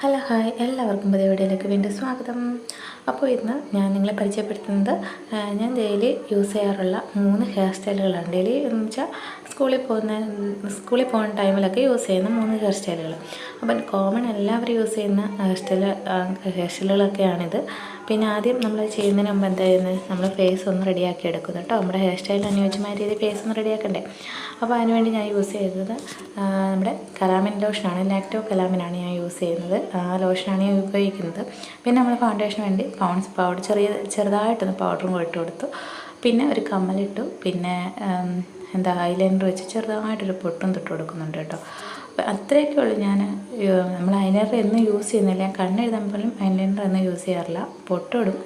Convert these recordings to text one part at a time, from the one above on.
Hello hi. എല്ലാവർക്കും പുതിയ വീഡിയോയിലേക്ക് വീണ്ടും സ്വാഗതം. അപ്പോൾ ഇന്ന് ഞാൻ നിങ്ങളെ പരിചയപ്പെടുത്തുന്നത് ഞാൻ ഡെയിലി യൂസ് ചെയ്യാറുള്ള മൂന്ന് ഹെയർ സ്റ്റൈലുകളാണ്. ഡെയിലി എന്ന് വെച്ചാൽ സ്കൂളിൽ പോകുന്ന സ്കൂളിൽ പോകുന്ന ടൈമിലൊക്കെ യൂസ് ചെയ്യുന്ന മൂന്ന് ഹെയർ സ്റ്റൈലുകൾ. അപ്പം കോമൺ എല്ലാവരും യൂസ് ചെയ്യുന്ന ഹെയർ സ്റ്റൈൽ ഹെയർ സ്റ്റൈലുകളൊക്കെയാണിത്. പിന്നെ ആദ്യം നമ്മൾ ചെയ്യുന്നതിന് മുമ്പ് എന്താ ചെയ്യുന്നത് നമ്മൾ ഫേസ് ഒന്ന് റെഡിയാക്കി എടുക്കുന്നു കേട്ടോ. നമ്മുടെ ഹെയർ സ്റ്റൈൽ അനുയോജ്യമായ രീതിയിൽ ഫേസ് ഒന്ന് റെഡിയാക്കണ്ടേ. അപ്പോൾ അതിനുവേണ്ടി ഞാൻ യൂസ് ചെയ്തത് നമ്മുടെ കലാമിൻ ലോഷനാണ്. ലാക്ടോ കലാമിനാണ് ഞാൻ യൂസ് ചെയ്യുന്നത്. ആ ലോഷനാണ് ഞാൻ ഉപയോഗിക്കുന്നത്. പിന്നെ നമ്മൾ ഫൗണ്ടേഷന് വേണ്ടി പൗണ്ട്സ് പൗഡർ ചെറിയ ചെറുതായിട്ടൊന്ന് പൗഡറും ഇട്ട് കൊടുത്തു. പിന്നെ ഒരു കമ്മലിട്ടു. പിന്നെ എന്താ ഐലൈനർ വെച്ച് ചെറുതായിട്ടൊരു പൊട്ടും തൊട്ട് കൊടുക്കുന്നുണ്ട് കേട്ടോ. അപ്പോൾ അത്രയൊക്കെ ഉള്ളൂ ഞാൻ നമ്മൾ ഐലൈനർ എന്നും യൂസ് ചെയ്യുന്നില്ല. ഞാൻ കണ്ണെഴുതാൻ പോലും ഐലൈനർ എന്നും യൂസ് ചെയ്യാറില്ല. പൊട്ടിടും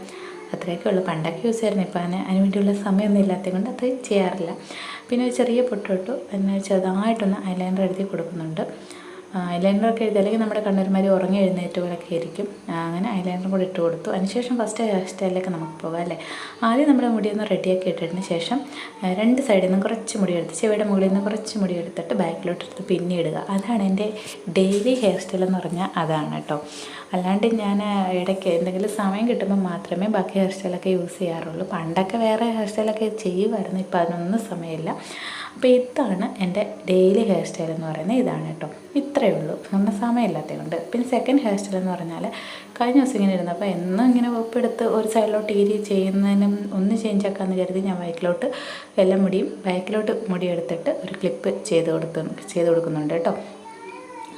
അത്രയൊക്കെ ഉള്ളൂ. പണ്ടൊക്കെ യൂസ് ചെയ്യായിരുന്നു ഇപ്പോൾ അതിന് അതിന് വേണ്ടിയുള്ള സമയമൊന്നും ഇല്ലാത്തത് കൊണ്ട് അത് ചെയ്യാറില്ല. പിന്നെ ഒരു ചെറിയ പൊട്ടിട്ടു പിന്നെ ചെറുതായിട്ടൊന്ന് ഐലൈനർ എഴുതി കൊടുക്കുന്നുണ്ട്. ഐലൈനറൊക്കെ എഴുതി അല്ലെങ്കിൽ നമ്മുടെ കണ്ണൂർമാരി ഉറങ്ങി എഴുന്നേറ്റ് പോലൊക്കെ ആയിരിക്കും. ആ, അങ്ങനെ ഐലൈനറും കൂടി ഇട്ട് കൊടുത്തു. അതിനുശേഷം ഫസ്റ്റ് ഹെയർ സ്റ്റൈലിലേക്ക് നമുക്ക് പോകാം അല്ലേ? ആദ്യം നമ്മുടെ മുടി ഒന്ന് റെഡിയാക്കി ഇട്ടതിന് ശേഷം രണ്ട് സൈഡിൽ നിന്ന് കുറച്ച് മുടി എടുത്ത് ചെവിയുടെ മുകളിൽ നിന്ന് കുറച്ച് മുടി എടുത്തിട്ട് ബാക്കിലോട്ട് എടുത്ത് പിന്നെ ഇടുക അതാണ് എന്റെ ഡെയിലി ഹെയർ സ്റ്റൈൽ എന്ന് പറഞ്ഞാൽ അതാണ് കേട്ടോ. അല്ലാണ്ട് ഞാൻ ഇടയ്ക്ക് എന്തെങ്കിലും സമയം കിട്ടുമ്പോൾ മാത്രമേ ബാക്കി ഹെയർ സ്റ്റൈലൊക്കെ യൂസ് ചെയ്യാറുള്ളൂ. പണ്ടൊക്കെ വേറെ ഹെയർ സ്റ്റൈലൊക്കെ ചെയ്യുമായിരുന്നു ഇപ്പം അതിനൊന്നും സമയമില്ല. അപ്പോൾ ഇതാണ് എന്റെ ഡെയിലി ഹെയർ സ്റ്റൈൽ എന്ന് പറയുന്നത്. ഇതാണ് കേട്ടോ. ഇത്രയേ ഉള്ളൂ. ഒന്നും സമയമില്ലാത്തത് കൊണ്ട് പിന്നെ സെക്കൻഡ് ഹെയർ സ്റ്റൈൽ എന്ന് പറഞ്ഞാൽ കഴിഞ്ഞ ദിവസം ഇങ്ങനെ ഇരുന്നപ്പോൾ എന്നും ഇങ്ങനെ ഒപ്പെടുത്ത് ഒരു സൈഡിലോട്ട് ഏരി ചെയ്യുന്നതിനും ഒന്ന് ചേഞ്ച് ആക്കാമെന്ന് കരുതി ഞാൻ ബൈക്കിലോട്ട് എല്ലാം മുടിയും ബാക്കിലോട്ട് മുടി എടുത്തിട്ട് ഒരു ക്ലിപ്പ് ചെയ്ത് കൊടുത്തു ചെയ്ത് കൊടുക്കുന്നുണ്ട് കേട്ടോ.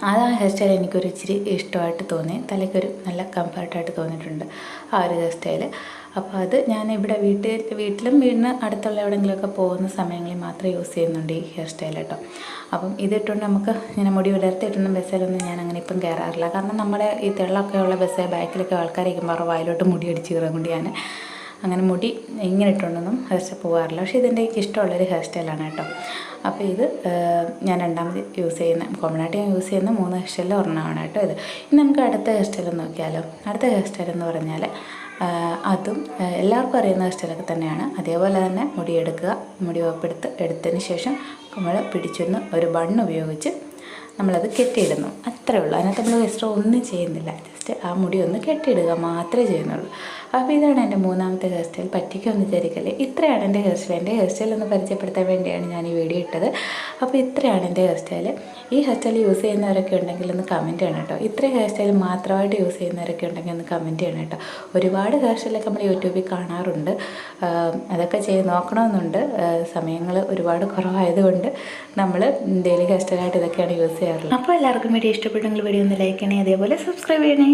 അത് ആ ഹെയർ സ്റ്റൈൽ എനിക്കൊരു ഇച്ചിരി ഇഷ്ടമായിട്ട് തോന്നി തലയ്ക്കൊരു നല്ല കംഫർട്ടായിട്ട് തോന്നിയിട്ടുണ്ട് ആ ഒരു ഹെയർ സ്റ്റൈൽ അപ്പോൾ അത് ഞാൻ ഇവിടെ വീട്ടിൽ വീട്ടിലും വീടിന് അടുത്തുള്ള എവിടെയെങ്കിലുമൊക്കെ പോകുന്ന സമയങ്ങളിൽ മാത്രമേ യൂസ് ചെയ്യുന്നുണ്ട് ഈ ഹെയർ സ്റ്റൈൽ കേട്ടോ. അപ്പം ഇതിട്ടുകൊണ്ട് നമുക്ക് ഇങ്ങനെ മുടി വിടർത്തിയിട്ടൊന്നും ബസ്സിലൊന്നും ഞാൻ അങ്ങനെ ഇപ്പം കയറാറില്ല കാരണം നമ്മുടെ ഈ തെള്ളൊക്കെയുള്ള ഉള്ള ബസ് ബാക്കിലൊക്കെ ആൾക്കാരിക്കുമ്പോൾ അവരുടെ വായിലോട്ട് മുടി അടിച്ച് കൊണ്ട് ഞാൻ. അങ്ങനെ മുടി ഇങ്ങനെ ഇട്ടുകൊണ്ടൊന്നും ഹെയർ സ്റ്റൈൽ പോകാറില്ല പക്ഷേ ഇതെന്റെ എനിക്ക് ഇഷ്ടമുള്ളൊരു ഹെയർ സ്റ്റൈലാണ് കേട്ടോ. അപ്പോൾ ഇത് ഞാൻ രണ്ടാമത് യൂസ് ചെയ്യുന്ന കോമണായിട്ട് ഞാൻ യൂസ് ചെയ്യുന്ന മൂന്ന് ഹെയർ സ്റ്റൈലിൽ ഒരെണ്ണമാണ് കേട്ടോ ഇത്. ഇനി നമുക്ക് അടുത്ത ഹെയർ സ്റ്റൈൽ നോക്കിയാലോ. അടുത്ത ഹെയർ സ്റ്റൈൽ എന്ന് പറഞ്ഞാൽ അതും എല്ലാവർക്കും അറിയുന്ന ഹെയർ സ്റ്റൈലൊക്കെ തന്നെയാണ്. അതേപോലെ തന്നെ മുടി എടുക്കുക മുടി വപ്പെടുത്ത് എടുത്തതിന് ശേഷം നമ്മൾ പിടിച്ചൊന്ന് ഒരു ബണ്ണ് ഉപയോഗിച്ച് നമ്മളത് കെട്ടിയിടുന്നു. അത്രേ ഉള്ളൂ. അതിനകത്ത് നമ്മൾ എക്സ്ട്രാ ഒന്നും ചെയ്യുന്നില്ല. ജസ്റ്റ് ആ മുടി ഒന്ന് കെട്ടിയിടുക മാത്രമേ ചെയ്യുന്നുള്ളൂ. അപ്പോൾ ഇതാണ് എന്റെ മൂന്നാമത്തെ ഹെയർ സ്റ്റൈൽ പറ്റിക്കൊന്ന് വിചാരിക്കല്ലേ ഇത്രയാണ് എന്റെ ഹെയർ സ്റ്റൈൽ എന്റെ ഹെയർ സ്റ്റൈൽ ഒന്ന് പരിചയപ്പെടുത്താൻ വേണ്ടിയാണ് ഞാൻ ഈ വീഡിയോ ഇട്ടത്. അപ്പോൾ ഇത്രയാണ് എന്റെ ഹെയർ സ്റ്റൈൽ ഈ ഹെയർ സ്റ്റൈൽ യൂസ് ചെയ്യുന്നവരൊക്കെ ഉണ്ടെങ്കിൽ ഒന്ന് കമന്റ് ചെയ്യണം കേട്ടോ. ഇത്ര ഹെയർ സ്റ്റൈൽ മാത്രമായിട്ട് യൂസ് ചെയ്യുന്നവരൊക്കെ ഉണ്ടെങ്കിൽ ഒന്ന് കമന്റ് ചെയ്യണം കേട്ടോ. ഒരുപാട് ഹെയർ സ്റ്റൈലൊക്കെ നമ്മൾ യൂട്യൂബിൽ കാണാറുണ്ട്. അതൊക്കെ ചെയ്ത് നോക്കണമെന്നുണ്ട്. സമയങ്ങൾ ഒരുപാട് കുറവായതുകൊണ്ട് നമ്മൾ ഡെയിലി ഹെയർ സ്റ്റൈലായിട്ട് ഇതൊക്കെയാണ് യൂസ് ചെയ്യാറുള്ളത്. അപ്പോൾ എല്ലാവർക്കും വീഡിയോ ഇഷ്ടപ്പെട്ടെങ്കിൽ വീഡിയോ ഒന്ന് ലൈക്ക് ചെയ്യണേ. അതേപോലെ സബ്സ്ക്രൈബ് ചെയ്യണേ.